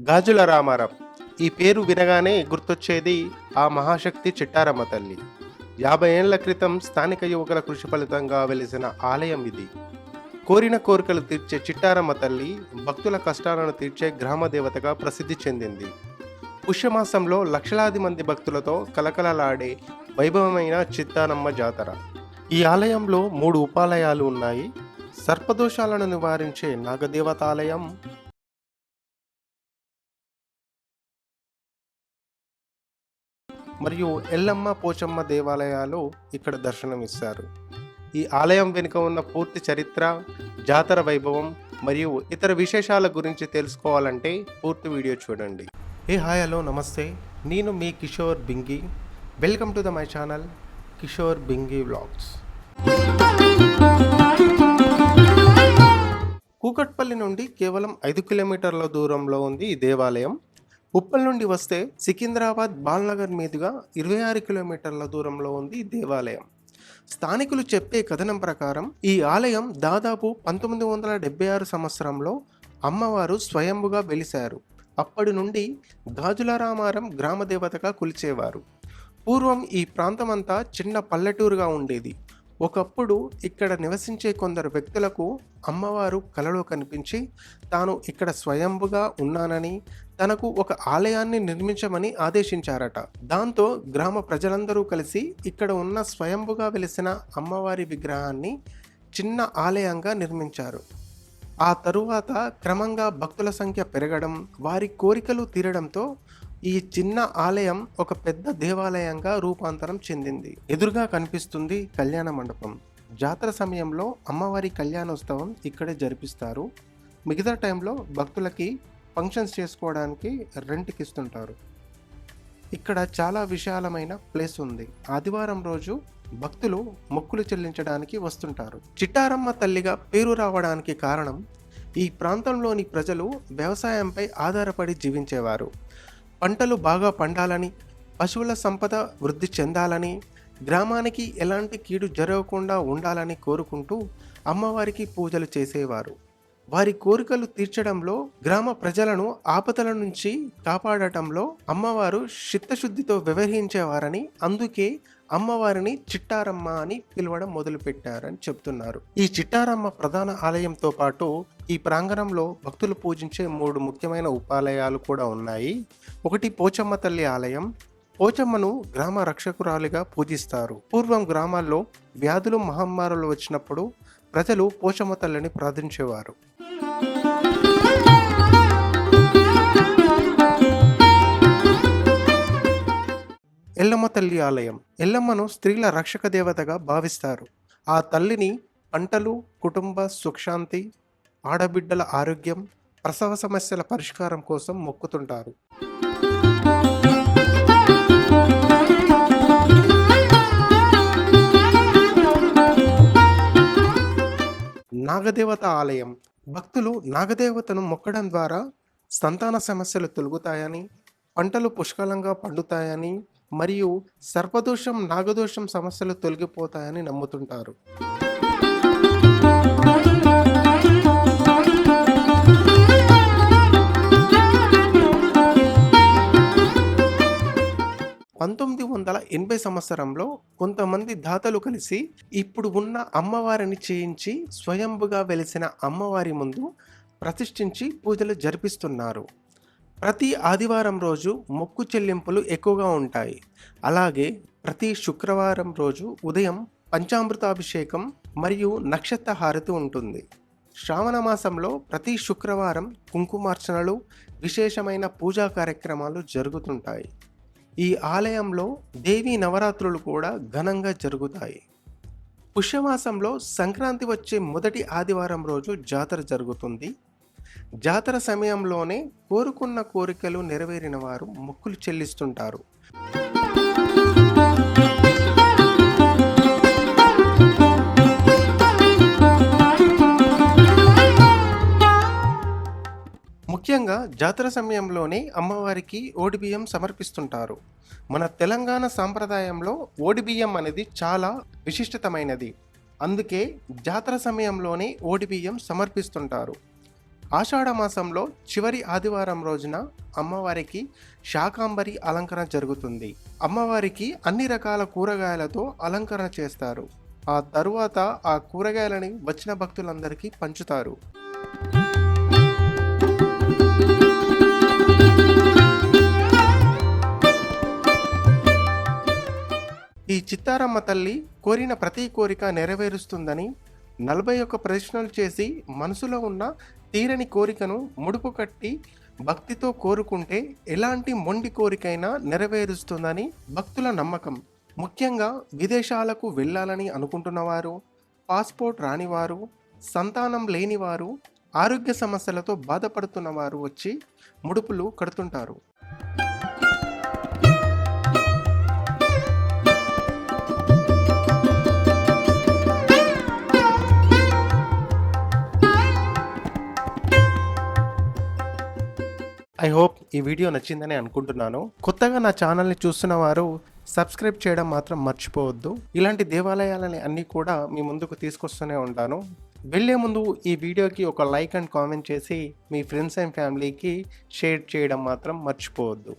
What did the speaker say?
గాజుల రామారం ఈ పేరు వినగానే గుర్తొచ్చేది ఆ మహాశక్తి చిట్టారమ్మ తల్లి. యాభై ఏళ్ళ క్రితం స్థానిక యువకుల కృషి ఫలితంగా వెలిసిన ఆలయం ఇది. కోరిన కోరికలు తీర్చే చిట్టారమ్మ తల్లి భక్తుల కష్టాలను తీర్చే గ్రామ దేవతగా ప్రసిద్ధి చెందింది. పుష్యమాసంలో లక్షలాది మంది భక్తులతో కలకలలాడే వైభవమైన చిత్తారమ్మ జాతర. ఈ ఆలయంలో మూడు ఉపాలయాలు ఉన్నాయి. సర్పదోషాలను నివారించే నాగదేవతాలయం మరియు ఎల్లమ్మ పోచమ్మ దేవాలయాలు ఇక్కడ దర్శనమిస్తారు. ఈ ఆలయం వెనుక ఉన్న పూర్తి చరిత్ర జాతర వైభవం మరియు ఇతర విశేషాల గురించి తెలుసుకోవాలంటే పూర్తి వీడియో చూడండి. ఏ హాయ్ హలో నమస్తే. నేను మీ Kishore Bingi. Welcome to the my channel Kishore Bingi vlogs Kukatpally నుండి కేవలం ఐదు కిలోమీటర్ల దూరంలో ఉంది ఈ దేవాలయం. ఉప్పల్ నుండి వస్తే సికింద్రాబాద్ బాల్నగర్ మీదుగా ఇరవై ఆరు కిలోమీటర్ల దూరంలో ఉంది దేవాలయం. స్థానికులు చెప్పే కథనం ప్రకారం ఈ ఆలయం దాదాపు పంతొమ్మిది వందల డెబ్బై ఆరు సంవత్సరంలో అమ్మవారు స్వయంభుగా వెలిశారు. అప్పటి నుండి గాజుల రామారం గ్రామ దేవతగా కొలిచేవారు. పూర్వం ఈ ప్రాంతమంతా చిన్న పల్లెటూరుగా ఉండేది. ఒకప్పుడు ఇక్కడ నివసించే కొందరు వ్యక్తులకు అమ్మవారు కలలో కనిపించి తాను ఇక్కడ స్వయంభుగా ఉన్నానని తనకు ఒక ఆలయాన్ని నిర్మించమని ఆదేశించారట. దాంతో గ్రామ ప్రజలందరూ కలిసి ఇక్కడ ఉన్న స్వయంభుగా వెలిసిన అమ్మవారి విగ్రహాన్ని చిన్న ఆలయంగా నిర్మించారు. ఆ తరువాత క్రమంగా భక్తుల సంఖ్య పెరగడం వారి కోరికలు తీరడంతో ఈ చిన్న ఆలయం ఒక పెద్ద దేవాలయంగా రూపాంతరం చెందింది. ఎదురుగా కనిపిస్తుంది కళ్యాణ మండపం. జాతర సమయంలో అమ్మవారి కళ్యాణోత్సవం ఇక్కడే జరిపిస్తారు. మిగతా టైంలో భక్తులకి ఫంక్షన్స్ చేసుకోవడానికి రెంట్కి ఇస్తుంటారు. ఇక్కడ చాలా విశాలమైన ప్లేస్ ఉంది. ఆదివారం రోజు భక్తులు మొక్కులు చెల్లించడానికి వస్తుంటారు. చిట్టారమ్మ తల్లిగా పేరు రావడానికి కారణం ఈ ప్రాంతంలోని ప్రజలు వ్యవసాయంపై ఆధారపడి జీవించేవారు. పంటలు బాగా పండాలని పశువుల సంపద వృద్ధి చెందాలని గ్రామానికి ఎలాంటి కీడు జరగకుండా ఉండాలని కోరుకుంటూ అమ్మవారికి పూజలు చేసేవారు. వారి కోరికలు తీర్చడంలో గ్రామ ప్రజలను ఆపదల నుంచి కాపాడటంలో అమ్మవారు చిత్తశుద్ధితో వ్యవహరించేవారని అందుకే అమ్మవారిని చిట్టారమ్మ అని పిలవడం మొదలుపెట్టారని చెప్తున్నారు. ఈ చిట్టారమ్మ ప్రధాన ఆలయంతో పాటు ఈ ప్రాంగణంలో భక్తులు పూజించే మూడు ముఖ్యమైన ఉపాలయాలు కూడా ఉన్నాయి. ఒకటి పోచమ్మ తల్లి ఆలయం. పోచమ్మను గ్రామ రక్షకురాలిగా పూజిస్తారు. పూర్వం గ్రామాల్లో వ్యాధులు మహమ్మారులు వచ్చినప్పుడు ప్రజలు పోచమ్మ తల్లిని ప్రార్థించేవారు. ఎల్లమ్మ తల్లి ఆలయం. ఎల్లమ్మను స్త్రీల రక్షక దేవతగా భావిస్తారు. ఆ తల్లిని పంటలు కుటుంబ సుఖశాంతి ఆడబిడ్డల ఆరోగ్యం ప్రసవ సమస్యల పరిష్కారం కోసం మొక్కుతుంటారు. నాగదేవత ఆలయం. భక్తులు నాగదేవతను మొక్కడం ద్వారా సంతాన సమస్యలు తొలగుతాయని పంటలు పుష్కలంగా పండుతాయని మరియు సర్పదోషం నాగదోషం సమస్యలు తొలగిపోతాయని నమ్ముతుంటారు. పంతొమ్మిది వందల ఎనభై సంవత్సరంలో కొంతమంది దాతలు కలిసి ఇప్పుడు ఉన్న అమ్మవారిని చేయించి స్వయంభుగా వెలిసిన అమ్మవారి ముందు ప్రతిష్ఠించి పూజలు జరిపిస్తున్నారు. ప్రతి ఆదివారం రోజు మొక్కు చెల్లింపులు ఎక్కువగా ఉంటాయి. అలాగే ప్రతి శుక్రవారం రోజు ఉదయం పంచామృతాభిషేకం మరియు నక్షత్ర హారతి ఉంటుంది. శ్రావణ మాసంలో ప్రతి శుక్రవారం కుంకుమార్చనలు విశేషమైన పూజా కార్యక్రమాలు జరుగుతుంటాయి. ఈ ఆలయంలో దేవీ నవరాత్రులు కూడా ఘనంగా జరుగుతాయి. పుష్యమాసంలో సంక్రాంతి వచ్చే మొదటి ఆదివారం రోజు జాతర జరుగుతుంది. జాతర సమయంలోనే కోరుకున్న కోరికలు నెరవేరిన వారు మొక్కులు చెల్లిస్తుంటారు. జాతర సమయంలోనే అమ్మవారికి ఓడిబియ్యం సమర్పిస్తుంటారు. మన తెలంగాణ సాంప్రదాయంలో ఓడిబియ్యం అనేది చాలా విశిష్టతమైనది అందుకే జాతర సమయంలోనే ఓడిబియ్యం సమర్పిస్తుంటారు. ఆషాఢ మాసంలో చివరి ఆదివారం రోజున అమ్మవారికి శాకాంబరి అలంకరణ జరుగుతుంది. అమ్మవారికి అన్ని రకాల కూరగాయలతో అలంకరణ చేస్తారు. ఆ తరువాత ఆ కూరగాయలని వచ్చిన భక్తులందరికీ పంచుతారు. చిత్తారమ్మ తల్లి కోరిన ప్రతి కోరిక నెరవేరుస్తుందని నలభై ఒక్క ప్రదక్షిణలు చేసి మనసులో ఉన్న తీరని కోరికను ముడుపు కట్టి భక్తితో కోరుకుంటే ఎలాంటి మొండి కోరికైనా నెరవేరుస్తుందని భక్తుల నమ్మకం. ముఖ్యంగా విదేశాలకు వెళ్ళాలని అనుకుంటున్నవారు పాస్పోర్ట్ రానివారు సంతానం లేనివారు ఆరోగ్య సమస్యలతో బాధపడుతున్నవారు వచ్చి ముడుపులు కడుతుంటారు. ఐ హోప్ ఈ వీడియో నచ్చిందని అనుకుంటున్నాను. కొత్తగా నా ఛానల్ని చూస్తున్న వారు సబ్స్క్రైబ్ చేయడం మాత్రం మర్చిపోవద్దు. ఇలాంటి దేవాలయాలని అన్నీ కూడా మీ ముందుకు తీసుకొస్తూనే ఉంటాను. వెళ్ళే ముందు ఈ వీడియోకి ఒక లైక్ అండ్ కామెంట్ చేసి మీ ఫ్రెండ్స్ అండ్ ఫ్యామిలీకి షేర్ చేయడం మాత్రం మర్చిపోవద్దు.